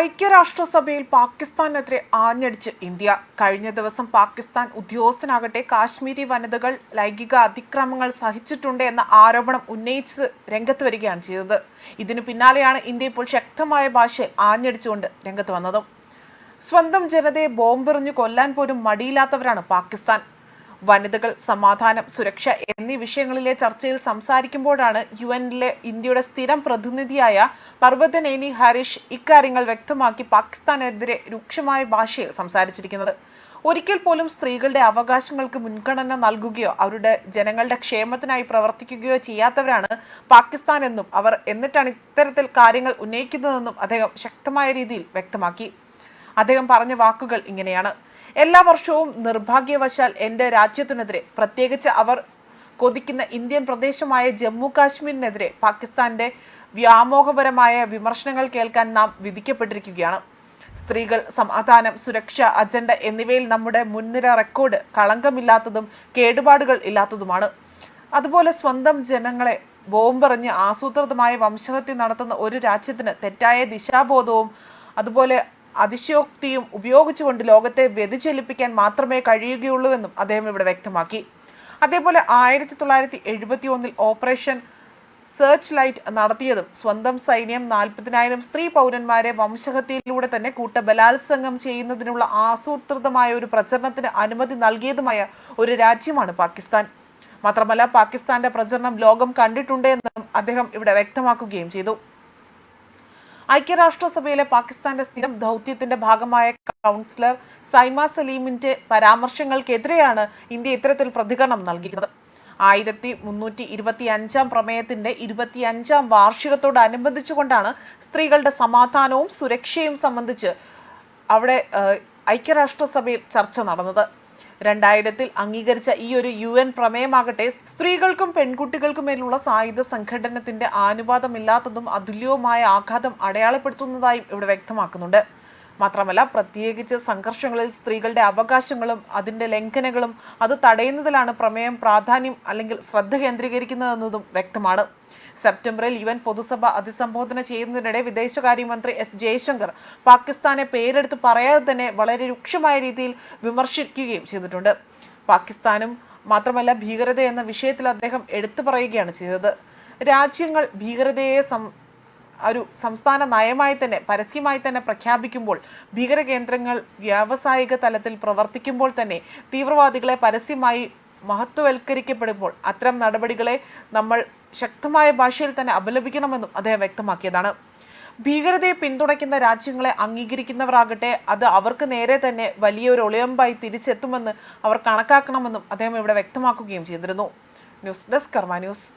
ഐക്യരാഷ്ട്രസഭയിൽ പാകിസ്ഥാനെതിരെ ആഞ്ഞടിച്ച് ഇന്ത്യ. കഴിഞ്ഞ ദിവസം പാകിസ്ഥാൻ ഉദ്യോഗസ്ഥനാകട്ടെ കാശ്മീരി വനിതകൾ ലൈംഗിക അതിക്രമങ്ങൾ സഹിച്ചിട്ടുണ്ട് എന്ന ആരോപണം ഉന്നയിച്ച് രംഗത്ത് വരികയാണ് ചെയ്തത്. ഇതിനു പിന്നാലെയാണ് ഇന്ത്യ ഇപ്പോൾ ശക്തമായ ഭാഷയിൽ ആഞ്ഞടിച്ചുകൊണ്ട് രംഗത്ത് വന്നതും. സ്വന്തം ജനതയെ ബോംബെറിഞ്ഞു കൊല്ലാൻ പോലും മടിയില്ലാത്തവരാണ് പാകിസ്ഥാൻ. വനിതകൾ സമാധാനം സുരക്ഷ എന്നീ വിഷയങ്ങളിലെ ചർച്ചയിൽ സംസാരിക്കുമ്പോഴാണ് യു എന്നിലെ ഇന്ത്യയുടെ സ്ഥിരം പ്രതിനിധിയായ പർവതനേനി ഹരീഷ് ഇക്കാര്യങ്ങൾ വ്യക്തമാക്കി പാകിസ്ഥാനെതിരെ രൂക്ഷമായ ഭാഷയിൽ സംസാരിച്ചിരിക്കുന്നത്. ഒരിക്കൽ പോലും സ്ത്രീകളുടെ അവകാശങ്ങൾക്ക് മുൻഗണന നൽകുകയോ അവരുടെ ജനങ്ങളുടെ ക്ഷേമത്തിനായി പ്രവർത്തിക്കുകയോ ചെയ്യാത്തവരാണ് പാകിസ്ഥാൻ എന്നും അവർ എന്നിട്ടാണ് ഇത്തരത്തിൽ കാര്യങ്ങൾ ഉന്നയിക്കുന്നതെന്നും അദ്ദേഹം ശക്തമായ രീതിയിൽ വ്യക്തമാക്കി. അദ്ദേഹം പറഞ്ഞ വാക്കുകൾ ഇങ്ങനെയാണ്. എല്ലാ വർഷവും നിർഭാഗ്യവശാൽ എന്റെ രാജ്യത്തിനെതിരെ പ്രത്യേകിച്ച് അവർ കൊതിക്കുന്ന ഇന്ത്യൻ പ്രദേശമായ ജമ്മു കാശ്മീരിനെതിരെ പാകിസ്ഥാന്റെ വ്യാമോഹപരമായ വിമർശനങ്ങൾ കേൾക്കാൻ നാം വിധിക്കപ്പെട്ടിരിക്കുകയാണ്. സ്ത്രീകൾ സമാധാനം സുരക്ഷ അജണ്ട എന്നിവയിൽ നമ്മുടെ മുൻനിര റെക്കോർഡ് കളങ്കമില്ലാത്തതും കേടുപാടുകൾ ഇല്ലാത്തതുമാണ്. അതുപോലെ സ്വന്തം ജനങ്ങളെ ബോംബെറിഞ്ഞ് ആസൂത്രിതമായ വംശഹത്യ നടത്തുന്ന ഒരു രാജ്യത്തിന് തെറ്റായ ദിശാബോധവും അതുപോലെ അതിശയോക്തിയും ഉപയോഗിച്ചുകൊണ്ട് ലോകത്തെ വ്യതിചലിപ്പിക്കാൻ മാത്രമേ കഴിയുകയുള്ളൂവെന്നും അദ്ദേഹം ഇവിടെ വ്യക്തമാക്കി. അതേപോലെ ആയിരത്തി തൊള്ളായിരത്തി എഴുപത്തി ഒന്നിൽ ഓപ്പറേഷൻ സെർച്ച് ലൈറ്റ് നടത്തിയതും സ്വന്തം സൈന്യം നാൽപ്പതിനായിരം സ്ത്രീ പൗരന്മാരെ വംശഹത്യയിലൂടെ തന്നെ കൂട്ട ബലാത്സംഗം ചെയ്യുന്നതിനുള്ള ആസൂത്രിതമായ ഒരു പ്രചരണത്തിന് അനുമതി നൽകിയതുമായ ഒരു രാജ്യമാണ് പാകിസ്ഥാൻ. മാത്രമല്ല പാകിസ്ഥാന്റെ പ്രചരണം ലോകം കണ്ടിട്ടുണ്ട് എന്നും അദ്ദേഹം ഇവിടെ വ്യക്തമാക്കുകയും ചെയ്തു. ഐക്യരാഷ്ട്രസഭയിലെ പാകിസ്ഥാന്റെ സ്ഥിരം ദൗത്യത്തിന്റെ ഭാഗമായ കൗൺസിലർ സൈമ സലീമിന്റെ പരാമർശങ്ങൾക്കെതിരെയാണ് ഇന്ത്യ ഇത്തരത്തിൽ പ്രതികരണം നൽകിയത് ആയിരത്തി മുന്നൂറ്റി ഇരുപത്തി അഞ്ചാം പ്രമേയത്തിന്റെ ഇരുപത്തി അഞ്ചാം വാർഷികത്തോടനുബന്ധിച്ചുകൊണ്ടാണ് സ്ത്രീകളുടെ സമാധാനവും സുരക്ഷയും സംബന്ധിച്ച് അവിടെ ഐക്യരാഷ്ട്രസഭയിൽ ചർച്ച നടന്നത്. രണ്ടായിരത്തിൽ അംഗീകരിച്ച ഈ ഒരു യു എൻ പ്രമേയമാകട്ടെ സ്ത്രീകൾക്കും പെൺകുട്ടികൾക്കും മേലുള്ള സായുധ സംഘടനത്തിന്റെ ആനുപാതമില്ലാത്തതും അതുല്യവുമായ ആഘാതം അടയാളപ്പെടുത്തുന്നതായും ഇവിടെ വ്യക്തമാക്കുന്നുണ്ട്. മാത്രമല്ല പ്രത്യേകിച്ച് സംഘർഷങ്ങളിൽ സ്ത്രീകളുടെ അവകാശങ്ങളും അതിന്റെ ലംഘനങ്ങളും അത് തടയുന്നതിലാണ് പ്രമേയം പ്രാധാന്യം അല്ലെങ്കിൽ ശ്രദ്ധ കേന്ദ്രീകരിക്കുന്നതെന്നതും വ്യക്തമാണ്. സെപ്റ്റംബറിൽ യു എൻ പൊതുസഭ അഭിസംബോധന ചെയ്യുന്നതിനിടെ വിദേശകാര്യമന്ത്രി എസ് ജയശങ്കർ പാകിസ്ഥാനെ പേരെടുത്ത് പറയാതെ തന്നെ വളരെ രൂക്ഷമായ രീതിയിൽ വിമർശിക്കുകയും ചെയ്തിട്ടുണ്ട്. പാകിസ്ഥാനും മാത്രമല്ല ഭീകരത എന്ന വിഷയത്തിൽ അദ്ദേഹം എടുത്തു പറയുകയാണ് ചെയ്തത്. രാജ്യങ്ങൾ ഭീകരതയെ ഒരു സംസ്ഥാന നയമായി തന്നെ പരസ്യമായി തന്നെ പ്രഖ്യാപിക്കുമ്പോൾ ഭീകര കേന്ദ്രങ്ങൾ വ്യാവസായിക തലത്തിൽ പ്രവർത്തിക്കുമ്പോൾ തന്നെ തീവ്രവാദികളെ പരസ്യമായി മഹത്വവൽക്കരിക്കപ്പെടുമ്പോൾ അത്തരം നടപടികളെ നമ്മൾ ശക്തമായ ഭാഷയിൽ തന്നെ അപലപിക്കണമെന്നും അദ്ദേഹം വ്യക്തമാക്കിയതാണ്. ഭീകരതയെ പിന്തുണയ്ക്കുന്ന രാജ്യങ്ങളെ അംഗീകരിക്കുന്നവരാകട്ടെ അത് അവർക്ക് നേരെ തന്നെ വലിയൊരു ഒളിയമ്പായി തിരിച്ചെത്തുമെന്ന് അവർ കണക്കാക്കണമെന്നും അദ്ദേഹം ഇവിടെ വ്യക്തമാക്കുകയും ചെയ്തിരുന്നു. News desk Karma news.